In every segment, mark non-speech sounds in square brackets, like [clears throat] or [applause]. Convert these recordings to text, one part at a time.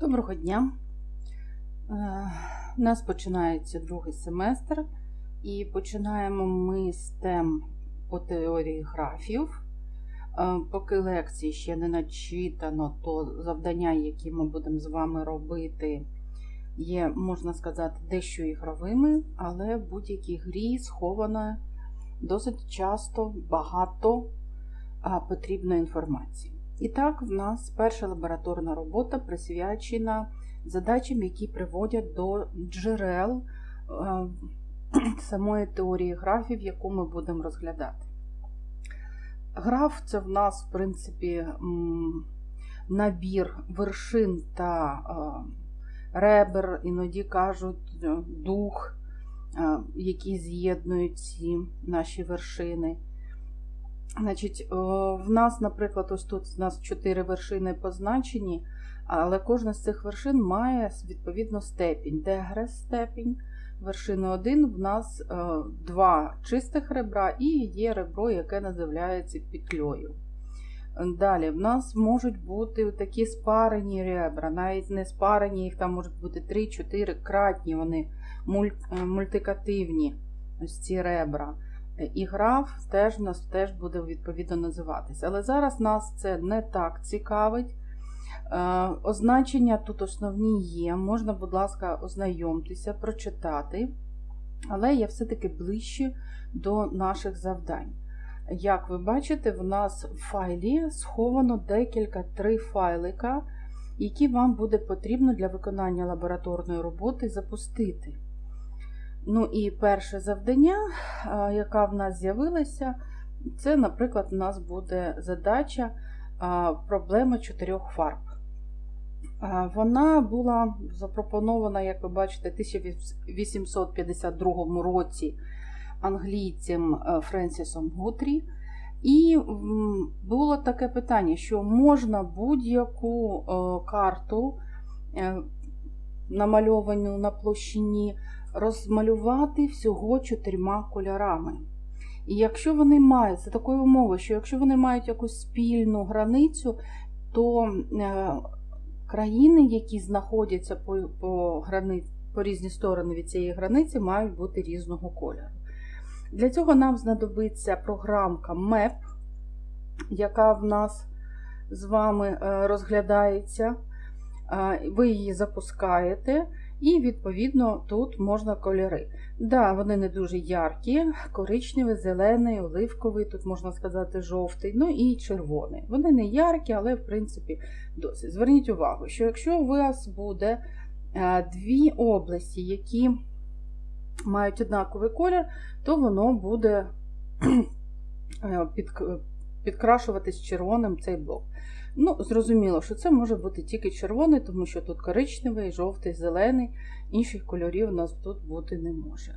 Доброго дня. Е, У нас починається другий семестр, і починаємо ми з тем по теорії графів. Е, Поки лекції ще не начитано, то завдання, які ми будемо з вами робити, є, можна сказати, дещо ігровими, але в будь-якій грі сховано досить часто багато потрібної інформації. І так, в нас перша лабораторна робота присвячена задачам, які приводять до джерел е, [clears throat] самої теорії графів, яку ми будемо розглядати. Граф це в нас, в принципі, набір вершин та е, ребер, іноді кажуть е, дух, які з'єднують ці наші вершини. Значить, е, в нас, наприклад, ось тут у нас чотири вершини позначені, але кожна з цих вершин має відповідно степінь. Дегрес степінь. Вершини 1 в нас е, два чистих ребра і є ребро, яке називається петлею. Далі, в нас можуть бути такі спарені ребра, навіть не спарені, їх там можуть бути 3-4 кратні, вони муль- е, мультикативні ось ці ребра. І граф теж у нас теж буде відповідно називатися. Але зараз нас це не так цікавить. Е, Означення тут основні є. Можна, будь ласка, ознайомтеся, прочитати, але я все-таки ближче до наших завдань. Як ви бачите, в нас в файлі сховано декілька три файлика, які вам буде потрібно для виконання лабораторної роботи запустити. Ну і перше завдання, яка в нас з'явилася, це, наприклад, у нас буде задача проблема чотирьох фарб. Вона була запропонована, як ви бачите, в 1852 році англійцем е, Френсісом Гутрі. І було таке питання, що можна будь-яку е, карту, е, намальовану на площині, розмалювати всього чотирма кольорами. І якщо вони мають, за такою умовою, що якщо вони мають якусь спільну границю, то е, країни, які знаходяться по, по, грани, по різні сторони від цієї границі, мають бути різного кольору. Для цього нам знадобиться програмка MAP, яка в нас з вами е, розглядається. Е, Ви її запускаєте. І, відповідно, тут можна кольори. Да, вони не дуже яркі, коричневий, зелений, оливковий, тут можна сказати, жовтий, ну і червоний. Вони не яркі, але, в принципі, досить. Зверніть увагу, що якщо у вас буде е, дві області, які мають однаковий колір, то воно буде [clears throat] е, підкрашуватись червоним цей блок. Ну, зрозуміло, що це може бути тільки червоний, тому що тут коричневий, жовтий, зелений, інших кольорів у нас тут бути не може.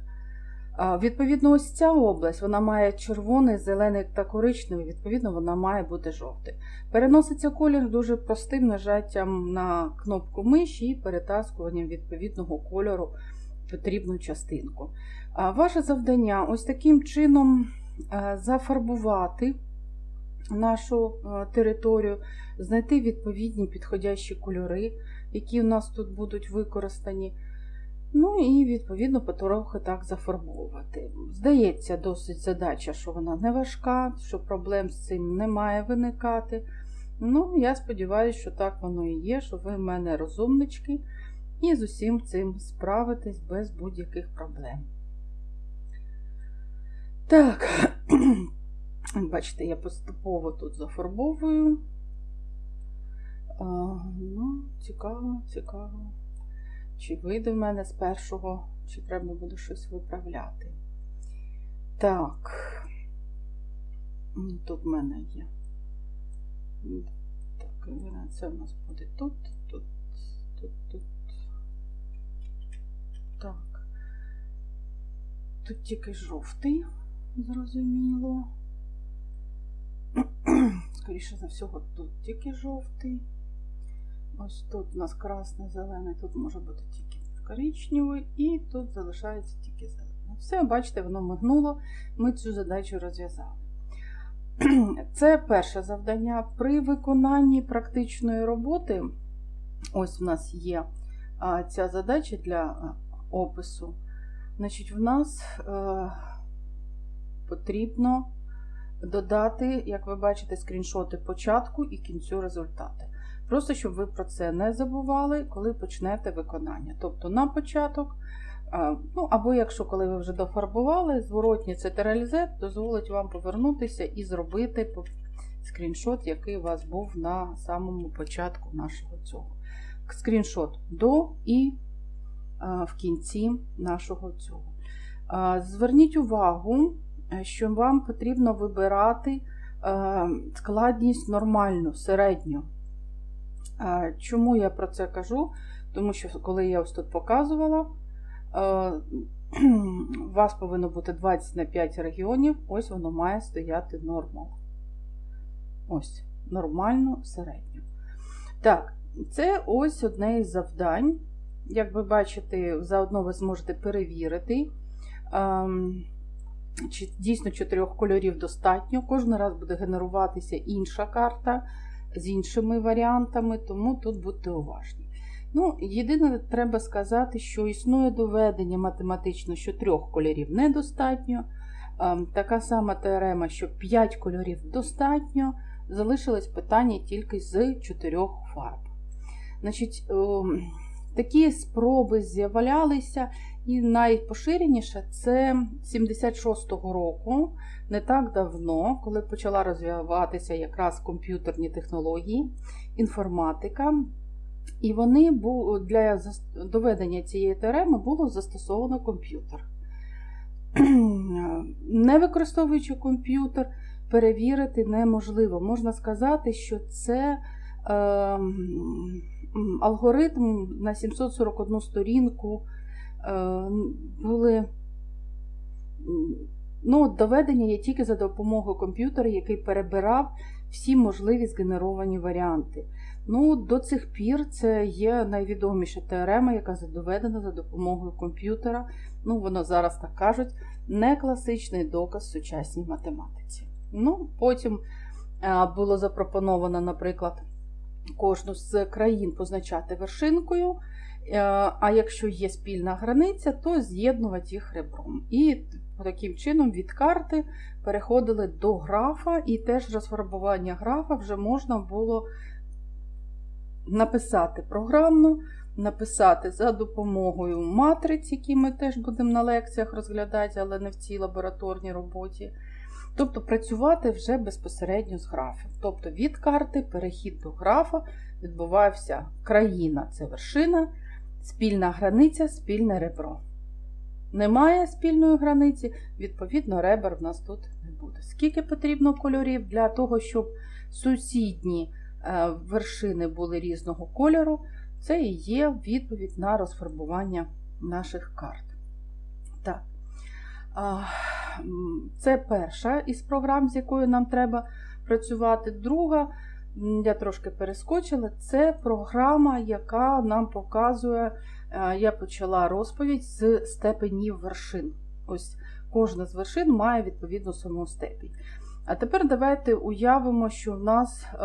Відповідно, ось ця область вона має червоний, зелений та коричневий, відповідно, вона має бути жовтий. Переноситься колір дуже простим нажаттям на кнопку миші і перетаскуванням відповідного кольору потрібну частинку. Ваше завдання ось таким чином зафарбувати нашу територію, знайти відповідні підходящі кольори, які у нас тут будуть використані. Ну і, відповідно, потрохи так зафарбовувати. Здається, досить задача, що вона не важка, що проблем з цим не має виникати. Ну, я сподіваюся, що так воно і є, що ви в мене розумнички, і з усім цим справитесь без будь-яких проблем. Так. [clears throat] Бачите, я поступово тут зафарбовую. Ну, Цікаво, цікаво. Чи вийде в мене з першого, чи треба буде щось виправляти. Так, тут в мене є. Так, це у нас буде тут, тут, тут, тут. Так. Тут тільки жовтий, зрозуміло. Скоріше за всього, тут тільки жовтий. Ось тут у нас красний, зелений, тут може бути тільки коричневий, і тут залишається тільки зелений. Все, бачите, воно мигнуло, ми цю задачу розв'язали. [clears throat] Це перше завдання. При виконанні практичної роботи Ось в нас є ця задача для опису. Значить, в нас е, потрібно додати, як ви бачите, скріншоти початку і кінцю результати. Просто щоб ви про це не забували, коли почнете виконання. Тобто на початок, ну або якщо коли ви вже дофарбували, зворотній цетералізет дозволить вам повернутися і зробити скріншот, який у вас був на самому початку нашого цього. Скріншот до і в кінці нашого цього. Зверніть увагу, що вам потрібно вибирати е, складність нормальну, середню. Чому я про це кажу? Тому що коли я ось тут показувала, е, у [clears throat] вас повинно бути 20 на 5 регіонів, ось воно має стояти нормал. Ось, нормально, середньо. Так, це ось одне із завдань. Як ви бачите, заодно ви зможете перевірити, ем, чи дійсно чотирьох кольорів достатньо. Кожен раз буде генеруватися інша карта з іншими варіантами, тому тут будьте уважні. Ну, Єдине, треба сказати, що існує доведення математично, що трьох кольорів недостатньо. Ем, Така сама теорема, що 5 кольорів достатньо. Залишилось питання тільки з чотирьох фарб. Значить, ем, Такі спроби з'являлися, і найпоширеніше це 76-го року, не так давно, коли почала розвиватися якраз комп'ютерні технології, інформатика. І вони для доведення цієї теореми було застосовано комп'ютер. [clears throat] Не використовуючи комп'ютер, перевірити неможливо. Можна сказати, що це е, алгоритм на 741 сторінку були ну, доведення є тільки за допомогою комп'ютера, який перебирав всі можливі згенеровані варіанти. Ну, До цих пір це є найвідоміша теорема, яка доведена за допомогою комп'ютера. Ну, воно зараз так кажуть, не класичний доказ сучасній математиці. Ну, Потім було запропоновано, наприклад, кожну з країн позначати вершинкою. А якщо є спільна границя, то з'єднувати їх ребром. І таким чином від карти переходили до графа, і теж розфарбування графа вже можна було написати програмно, написати за допомогою матриць, які ми теж будемо на лекціях розглядати, але не в цій лабораторній роботі. Тобто працювати вже безпосередньо з графом. Тобто від карти перехід до графа відбувався країна це вершина, спільна границя, спільне ребро. Немає спільної границі, відповідно, ребер в нас тут не буде. Скільки потрібно кольорів для того, щоб сусідні е, вершини були різного кольору, це і є відповідь на розфарбування наших карт. Так. Це перша із програм, з якою нам треба працювати. Друга, я трошки перескочила, це програма, яка нам показує, е, я почала розповідь з степенів вершин. Ось Кожна з вершин має відповідну саму степінь. А тепер давайте уявимо, що в нас е,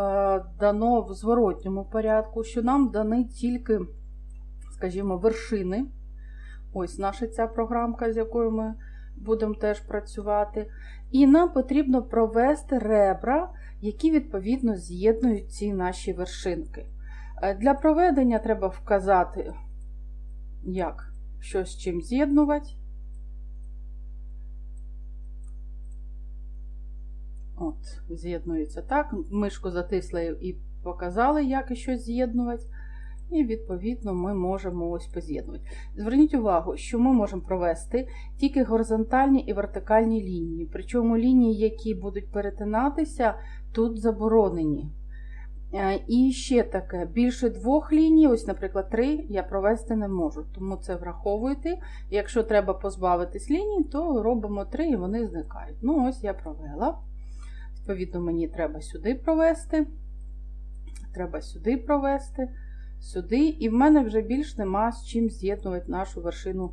дано в зворотньому порядку, що нам дані тільки, скажімо, вершини. Ось наша ця програмка, з якою ми будемо теж працювати. І нам потрібно провести ребра, які відповідно з'єднують ці наші вершинки. Е, для проведення треба вказати, як що з чим з'єднувати. От, З'єднується так. Мишку затисли і показали, як і що з'єднувати. І, відповідно, ми можемо ось поз'єднувати. Зверніть увагу, що ми можемо провести тільки горизонтальні і вертикальні лінії. Причому лінії, які будуть перетинатися, тут заборонені. Е, і ще таке, більше двох ліній, ось, наприклад, три, я провести не можу. Тому це враховуйте. Якщо треба позбавитись ліній, то робимо три і вони зникають. Ну, ось я провела. Відповідно, мені треба сюди провести. Треба сюди провести сюди, і в мене вже більш нема з чим з'єднувати нашу вершину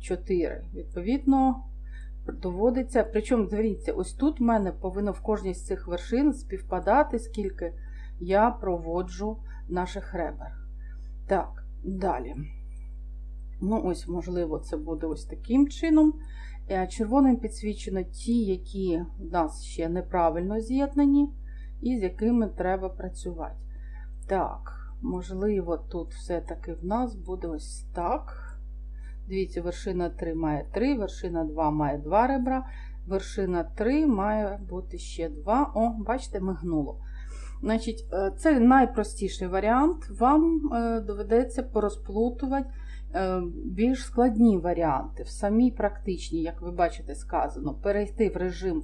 4. Відповідно, доводиться. Причому, дивіться, ось тут в мене повинно в кожній з цих вершин співпадати, скільки я проводжу наших ребер. Так, далі. Ну, ось, можливо, це буде ось таким чином. Е, Червоним підсвічено ті, які в нас ще неправильно з'єднані, і з якими треба працювати. Так, можливо, тут все-таки в нас буде ось так. Дивіться, вершина 3 має 3, вершина 2 має 2 ребра, вершина 3 має бути ще 2. О, бачите, мигнуло. Значить, е, Це найпростіший варіант. Вам е, доведеться порозплутувати е, більш складні варіанти, в самій практичній, як ви бачите, сказано, перейти в режим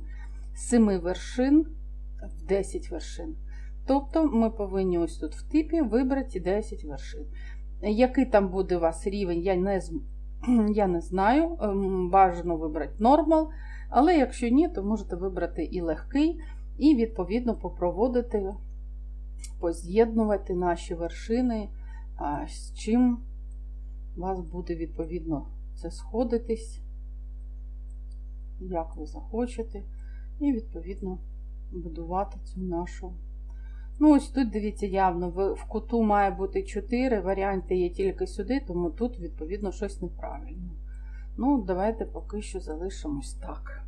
7 вершин в 10 вершин. Тобто ми повинні ось тут в типі вибрати 10 вершин. Який там буде у вас рівень, я не, [clears throat] я не знаю. Ем, Бажано вибрати нормал, але якщо ні, то можете вибрати і легкий, і відповідно попроводити, поз'єднувати наші вершини, з чим вас буде відповідно це сходитись, як ви захочете, і відповідно будувати цю нашу. Ну, ось тут, дивіться, явно в, куту має бути 4, варіанти є тільки сюди, тому тут, відповідно, щось неправильно. Ну, давайте поки що залишимось так.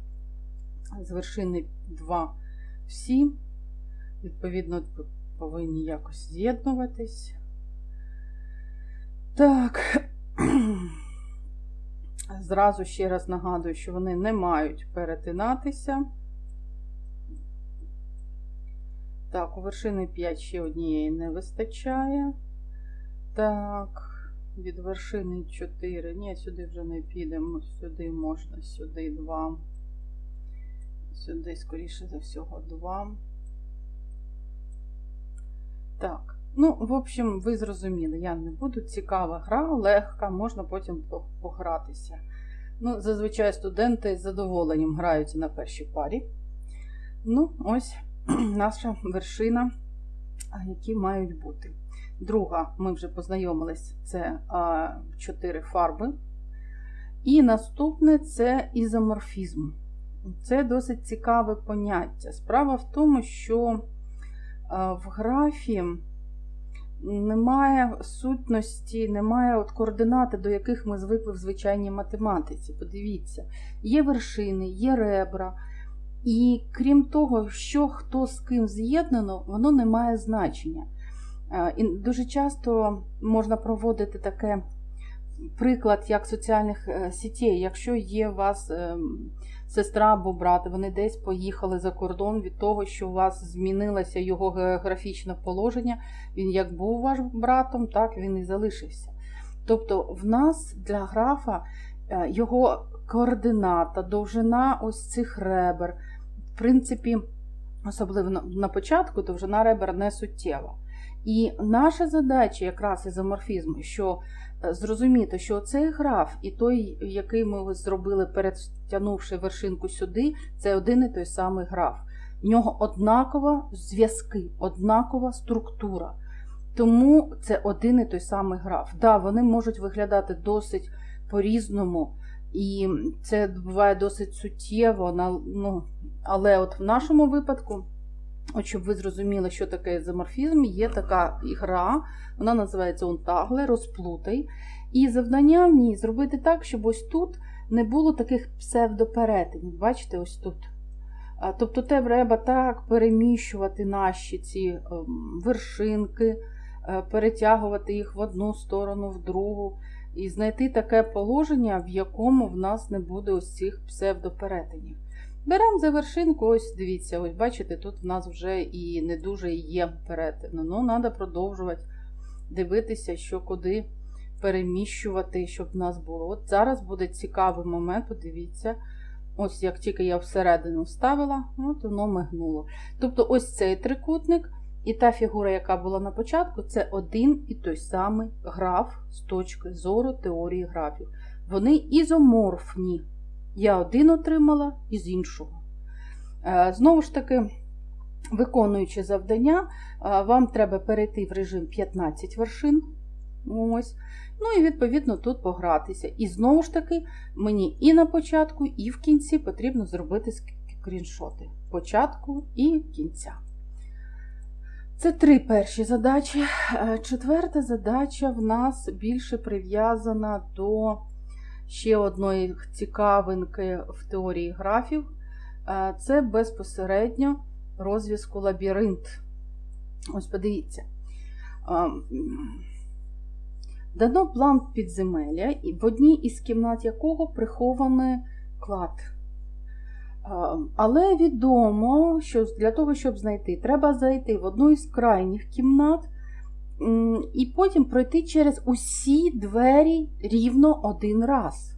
З вершини 2 в 7. Відповідно, повинні якось з'єднуватись. Так. [clears throat] Зразу ще раз нагадую, що вони не мають перетинатися. Так, у вершини 5 ще однієї не вистачає. Так, від вершини 4. Ні, сюди вже не підемо. Сюди можна, сюди 2. Сюди, скоріше за всього, 2. Так. Ну, в общем, ви зрозуміли, я не буду. Цікава гра, легка, можна потім погратися. Ну, зазвичай студенти з задоволенням граються на першій парі. Ну, ось [clears throat] наша вершина, які мають бути. Друга, ми вже познайомились, це чотири фарби. І наступне це ізоморфізм. Це досить цікаве поняття. Справа в тому, що в графі немає сутності, немає от координати, до яких ми звикли в звичайній математиці. Подивіться, є вершини, є ребра. І крім того, що хто з ким з'єднано, воно не має значення. Е, І дуже часто можна проводити таке приклад як соціальних е, сітей. Якщо є у вас ем, сестра або брат, вони десь поїхали за кордон від того, що у вас змінилося його географічне положення, він як був ваш братом, так він і залишився. Тобто в нас для графа е, його координата, довжина ось цих ребер, в принципі, особливо на- на початку, довжина ребер не суттєва. І наша задача якраз ізоморфізму, що е, зрозуміти, що цей граф і той, який ми зробили, перетягнувши вершинку сюди, це один і той самий граф. В нього однакова зв'язки, однакова структура. Тому це один і той самий граф. Да, вони можуть виглядати досить по-різному, і це буває досить суттєво, ну, але от в нашому випадку, от щоб ви зрозуміли, що таке ізоморфізм, є така гра, вона називається Унтагле, розплутай. І завдання в ній зробити так, щоб ось тут не було таких псевдоперетинів. Бачите, ось тут. Тобто треба так переміщувати наші ці ем, вершинки, е, перетягувати їх в одну сторону, в другу, і знайти таке положення, в якому в нас не буде ось цих псевдоперетинів. Беремо за вершинку, ось дивіться, ось бачите, тут в нас вже і не дуже є перетину. Ну, треба продовжувати дивитися, що куди переміщувати, щоб в нас було. От зараз буде цікавий момент, подивіться. Ось як тільки я всередину вставила, от воно мигнуло. Тобто, ось цей трикутник і та фігура, яка була на початку, це один і той самий граф з точки зору теорії графів. Вони ізоморфні. Я один отримала із іншого. Е, Знову ж таки, виконуючи завдання, е, вам треба перейти в режим 15 вершин. Ось. Ну і відповідно тут погратися. І знову ж таки, мені і на початку, і в кінці потрібно зробити скріншоти початку і кінця. Це три перші задачі. Е, Четверта задача в нас більше прив'язана до ще одної цікавинки в теорії графів. Е, Це безпосередньо розв'язку лабіринт. Ось подивіться. Е, Дано план підземелля, в одній із кімнат якого прихований клад. Але відомо, що для того, щоб знайти, треба зайти в одну із крайніх кімнат і потім пройти через усі двері рівно один раз.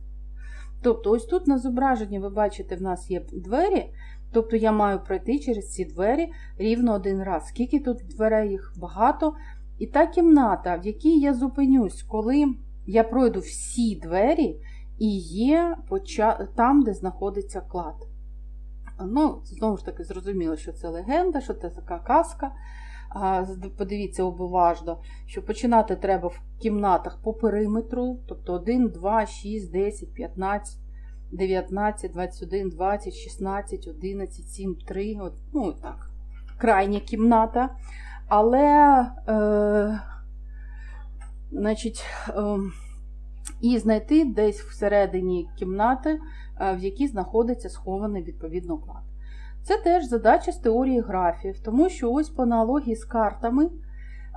Тобто, ось тут на зображенні, ви бачите, в нас є двері. Тобто я маю пройти через ці двері рівно один раз. Скільки тут дверей їх багато. І та кімната, в якій я зупинюсь, коли я пройду всі двері, і є там, де знаходиться клад. Ну, Знову ж таки, зрозуміло, що це легенда, що це така казка. Подивіться обуважно, що починати треба в кімнатах по периметру, тобто 1, 2, 6, 10, 15, 19, 21, 20, 16, 11, 7, 3. От, ну, так, крайня кімната. Але, е, значить, е, і знайти десь всередині кімнати, в якій знаходиться схований відповідно клад. Це теж задача з теорії графів, тому що ось по аналогії з картами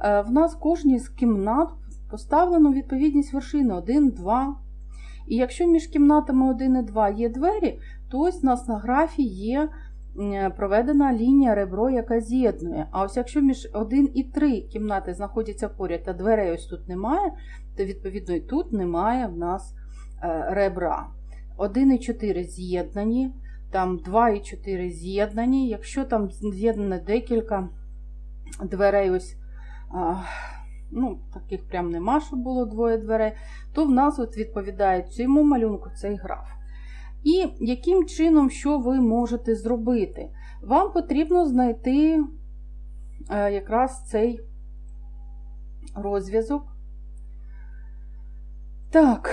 е, в нас кожній з кімнат поставлено відповідність вершини 1, 2. І якщо між кімнатами 1 і 2 є двері, то ось у нас на графі є проведена лінія ребро, яка з'єднує. А ось якщо між 1 і 3 кімнати знаходяться поряд, а дверей ось тут немає, то відповідно і тут немає в нас е, ребра. 1 і 4 з'єднані, там 2 і 4 з'єднані. Якщо там з'єднане декілька дверей, ось, ну, таких прям нема, щоб було двоє дверей, то в нас от відповідає цьому малюнку цей граф. І яким чином, що ви можете зробити? Вам потрібно знайти е, якраз цей розв'язок. Так.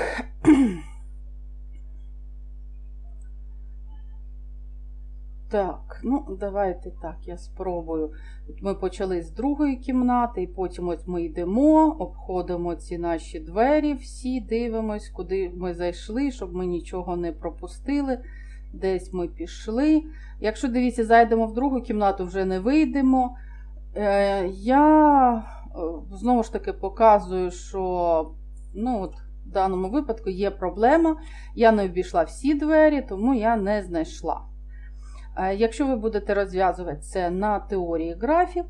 Так, ну, давайте так, я спробую. Ми почали з другої кімнати, і потім ось ми йдемо, обходимо ці наші двері, всі дивимось, куди ми зайшли, щоб ми нічого не пропустили. Десь ми пішли. Якщо дивіться, зайдемо в другу кімнату, вже не вийдемо. Е, Я е, знову ж таки показую, що ну, от, в даному випадку є проблема. Я не обійшла всі двері, тому я не знайшла. Е, якщо ви будете розв'язувати це на теорії графів,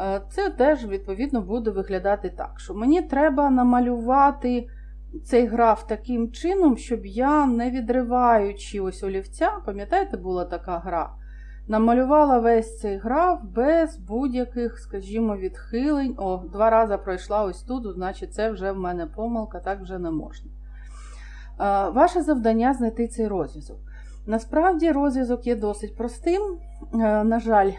е, це теж, відповідно, буде виглядати так, що мені треба намалювати цей граф таким чином, щоб я, не відриваючи ось олівця, пам'ятаєте, була така гра, намалювала весь цей граф без будь-яких, скажімо, відхилень. О, два рази пройшла ось тут, значить, це вже в мене помилка, так вже не можна. Е, ваше завдання знайти цей розв'язок. Насправді розв'язок є досить простим. Е, на жаль,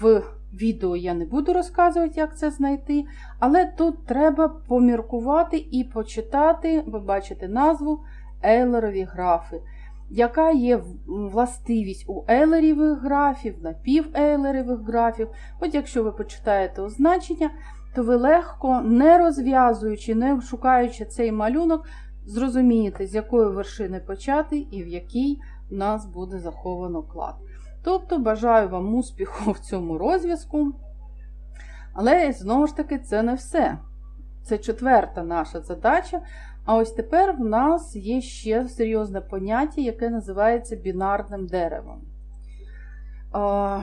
в відео я не буду розказувати, як це знайти, але тут треба поміркувати і почитати, ви бачите назву Ейлерові графи. Яка є властивість у ейлерівих графів, напівейлерівих графів. От якщо ви почитаєте означення, то ви легко, не розв'язуючи, не шукаючи цей малюнок, зрозумієте, з якої вершини почати і в якій в нас буде заховано клад. Тобто, бажаю вам успіху в цьому розв'язку. Але, знову ж таки, це не все. Це четверта наша задача. А ось тепер в нас є ще серйозне поняття, яке називається бінарним деревом. А,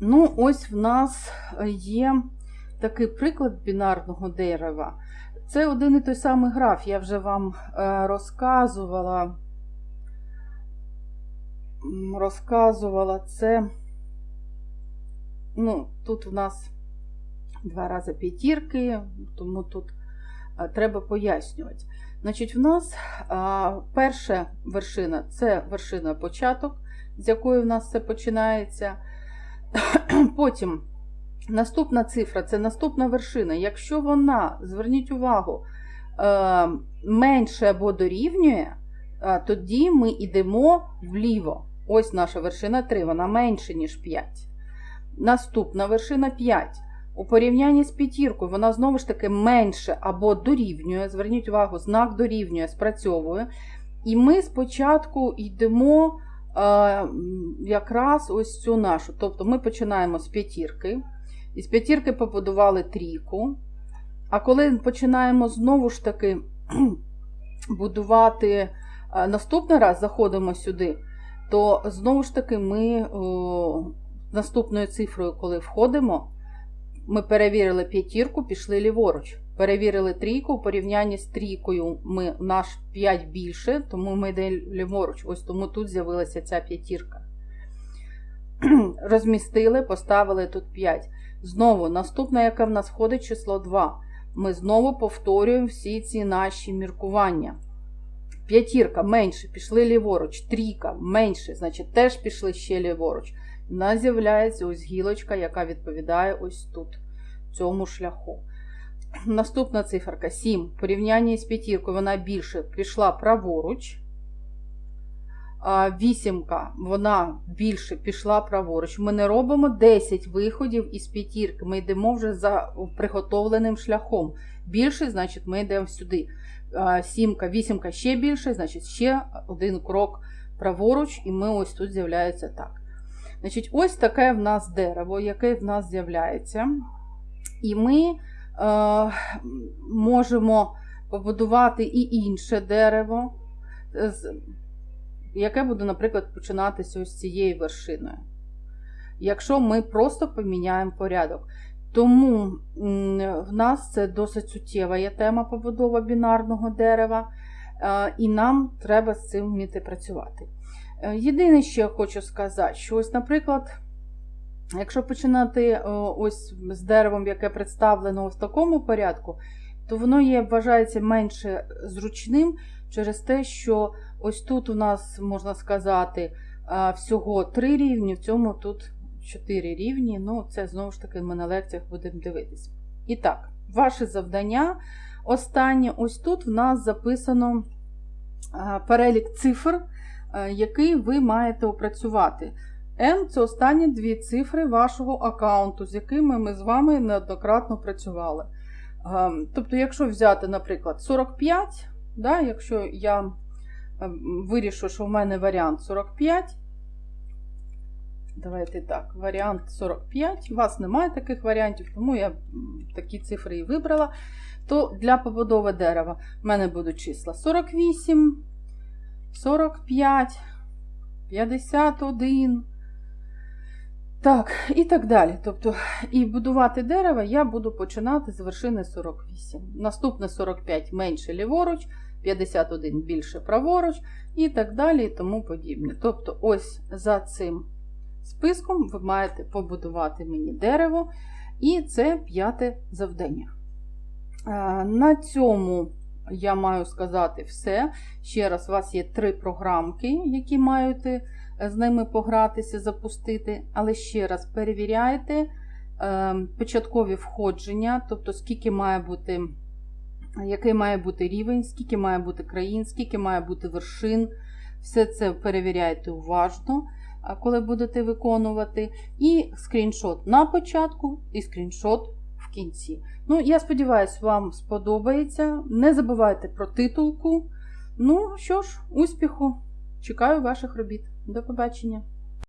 ну, ось в нас є такий приклад бінарного дерева. Це один і той самий граф, я вже вам е, розказувала. Розказувала це. Ну, Тут у нас два рази п'ятірки, тому тут е, треба пояснювати. Значить, в нас перша вершина це вершина початок, з якої в нас це починається. [clears throat] Потім Наступна цифра це наступна вершина. Якщо вона, зверніть увагу, е, менше або дорівнює, е, тоді ми йдемо вліво. Ось наша вершина 3, вона менше, ніж 5. Наступна вершина 5. У порівнянні з п'ятіркою вона знову ж таки менше або дорівнює. Зверніть увагу, знак дорівнює, спрацьовує. І ми спочатку йдемо е, якраз ось цю нашу. Тобто ми починаємо з п'ятірки. І з п'ятірки побудували трійку. А коли починаємо знову ж таки [clears throat] будувати е, наступний раз, заходимо сюди, то знову ж таки ми о, наступною цифрою, коли входимо, ми перевірили п'ятірку, пішли ліворуч. Перевірили трійку, у порівнянні з трійкою ми, наш 5 більше, тому ми йдемо ліворуч. Ось тому тут з'явилася ця п'ятірка. [clears throat] Розмістили, поставили тут 5. Знову, наступне, яке в нас входить, число 2. Ми знову повторюємо всі ці наші міркування. П'ятірка менше, пішли ліворуч, трійка менше, значить теж пішли ще ліворуч. У нас з'являється ось гілочка, яка відповідає ось тут, цьому шляху. Наступна циферка 7. В порівнянні з п'ятіркою вона більше пішла праворуч. Вісімка, вона більше пішла праворуч. Ми не робимо 10 виходів із п'ятірки. Ми йдемо вже за приготовленим шляхом. Більше, значить, ми йдемо сюди. Сімка, вісімка ще більше, значить, ще один крок праворуч, і ми ось тут з'являється так. Значить, Ось таке в нас дерево, яке в нас з'являється. І ми е, можемо побудувати і інше дерево, яке буде, наприклад, починатися ось цією вершиною. Якщо ми просто поміняємо порядок. Тому в нас це досить суттєва є тема побудова бінарного дерева, е, і нам треба з цим вміти працювати. Е, єдине, що я хочу сказати, що ось, наприклад, якщо починати е, ось з деревом, яке представлено в такому порядку, то воно є, вважається менше зручним через те, що ось тут у нас, можна сказати, всього три рівні, в цьому тут 4 рівні. Ну, це знову ж таки ми на лекціях будемо дивитися. І так, ваше завдання. Останнє, ось тут в нас записано перелік цифр, який ви маєте опрацювати. N це останні дві цифри вашого аккаунту, з якими ми з вами неоднократно працювали. Тобто, якщо взяти, наприклад, 45, да, якщо я вирішу, що в мене варіант 45, Давайте так, варіант 45. У вас немає таких варіантів, тому я такі цифри і вибрала. То для побудови дерева в мене будуть числа 48, 45, 51. Так, і так далі. Тобто, і будувати дерево я буду починати з вершини 48. Наступне 45 менше ліворуч, 51 більше праворуч, і так далі, і тому подібне. Тобто, ось за цим списком ви маєте побудувати мені дерево, і це п'яте завдання. На цьому я маю сказати все. Ще раз, у вас є три програмки, які маєте з ними погратися, запустити. Але ще раз перевіряйте е, початкові входження, тобто скільки має бути, який має бути рівень, скільки має бути країн, скільки має бути вершин. Все це перевіряйте уважно коли будете виконувати, і скріншот на початку, і скріншот в кінці. Ну, я сподіваюся, вам сподобається. Не забувайте про титулку. Ну що ж, успіху! Чекаю ваших робіт. До побачення!